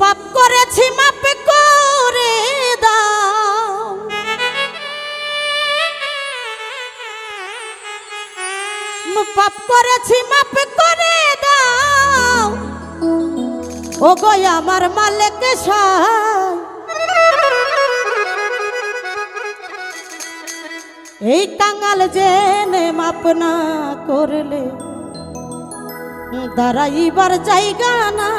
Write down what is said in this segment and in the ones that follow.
পাপ করেছি মাপ করে দাও। পাপ করেছি মাপ করে দাও। ও গো আমার মালিক এই কাঙাল জেনে মাপ না করলে দাঁড়াইবার জায়গা না।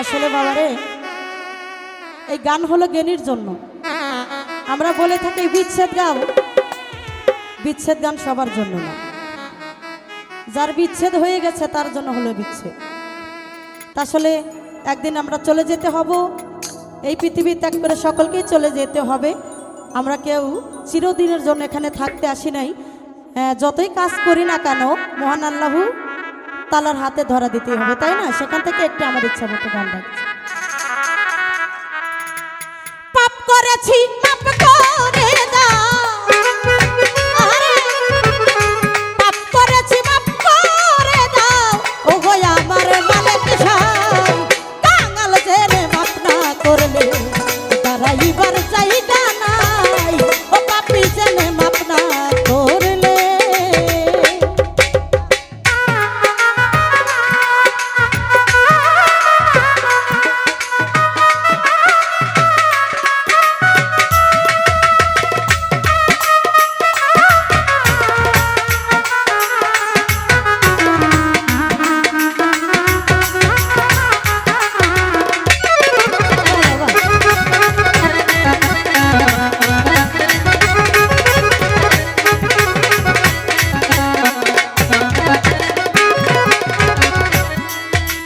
আসলে বাবারে, এই গান হলো জ্ঞানীর জন্য। আমরা বলে থাকি বিচ্ছেদ গান। বিচ্ছেদ গান সবার জন্য না। যার বিচ্ছেদ হয়ে গেছে, তার জন্য হলো বিচ্ছেদ। আসলে একদিন আমরা চলে যেতে হব। এই পৃথিবী ত্যাগ করে সকলকেই চলে যেতে হবে। আমরা কেউ চিরদিনের জন্য এখানে থাকতে আসি নাই। যতই কাজ করি না কেন, মহান আল্লাহু তালার হাতে ধরা দিতে হবে, তাই না? সেখান থেকে একটু আমার ইচ্ছা মতো গান রাখছি পাপ করেছি, পাপ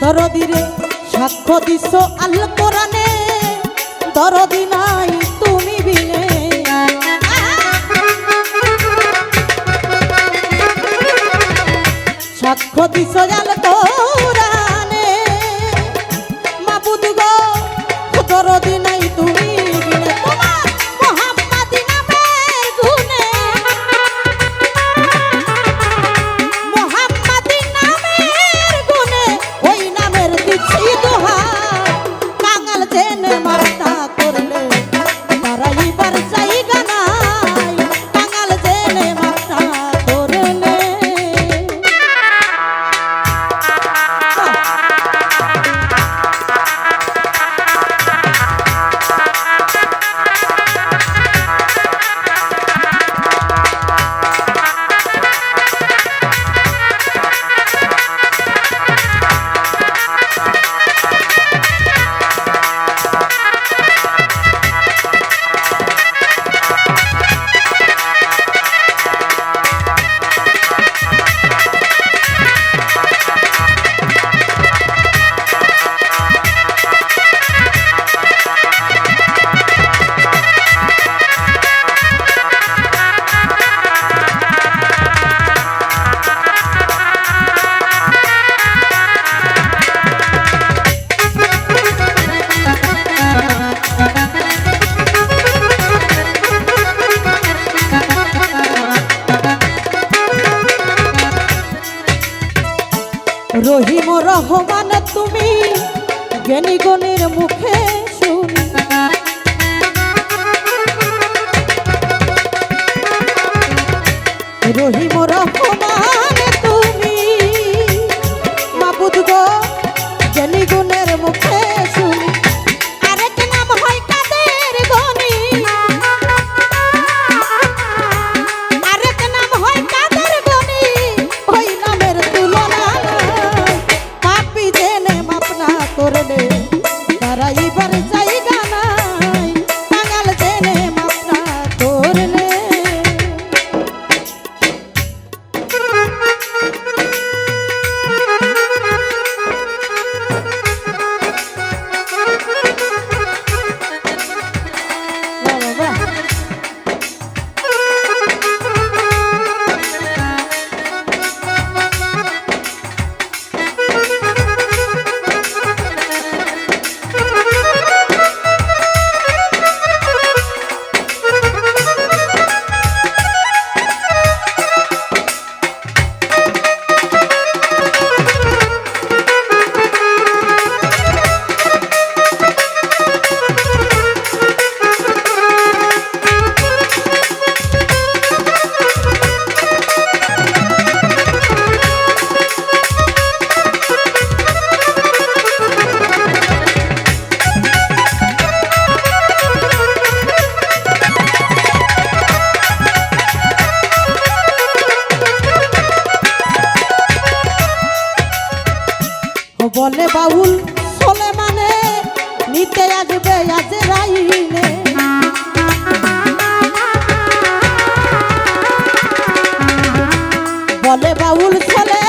দরদিরে সাক্ষ্য দিছ আল দরদি নাই তুমি বিনে। সাক্ষ্য মাবুদ গো রহিম রহমান তুমি জ্ঞানী গণের মুখে শুনি। রহিম রহমান বলে বাউল সোলে মানে নিতে আসবে আজ রাইনে। বলে বাউল চলে